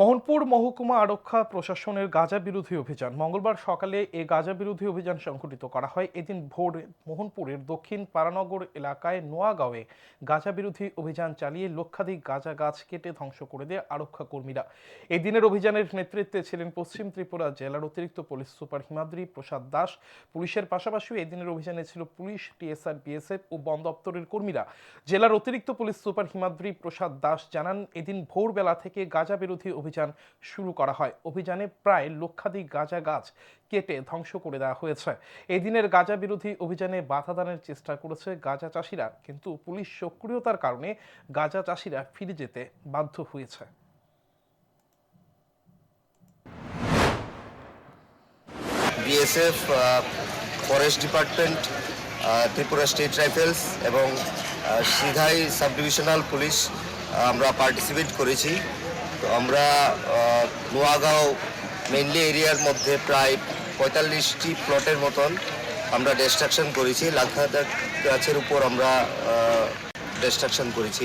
মোহনপুর মহকুমা আরক্ষা প্রশাসনের গাঁজা বিরোধী অভিযান। মঙ্গলবার সকালে এই গাঁজা বিরোধী অভিযান সংঘটিত করা হয়। এদিন ভোরে মোহনপুরের দক্ষিণ পারানগর এলাকায় নোয়াগাঁওয়ে গাঁজা বিরোধী অভিযান চালিয়ে লক্ষাধিক গাঁজা গাছ কেটে ধ্বংস করে দেয় আরক্ষা কর্মীরা। এই দিনের অভিযানের নেতৃত্বে ছিলেন পশ্চিম ত্রিপুরা জেলার অতিরিক্ত পুলিশ সুপার হিমাদ্রি প্রসাদ দাস। পুলিশের পাশাপাশি এই দিনের অভিযানে ছিল পুলিশ, টিএসআর, বিএসএফ ও বন দপ্তরের কর্মীরা। জেলার অতিরিক্ত পুলিশ সুপার হিমাদ্রি প্রসাদ দাস জানান, এদিন ভোরবেলা থেকে গাঁজা বিরোধী অভিযান শুরু করা হয়। অভিযানে প্রায় লক্ষাধিক গাঁজা গাছ কেটে ধ্বংস করে দেওয়া হয়েছে। এই দিনের গাঁজা বিরোধী অভিযানে বাধা দানের চেষ্টা করেছে গাঁজা চাষিরা, কিন্তু পুলিশ সক্রিয়তার কারণে গাঁজা চাষিরা ফিরে যেতে বাধ্য হয়েছে। BSF forest department Tripura state rifles এবং সিধাই সাব ডিভিশনাল পুলিশ আমরা পার্টিসিপেট করেছি। তো আমরা নোয়াগাঁও মেনলি এরিয়ার মধ্যে প্রায় পঁয়তাল্লিশটি প্লটের মতন আমরা ডিস্ট্রাকশন করেছি লাখ গাছের উপর আমরা ডিস্ট্রাকশন করেছি।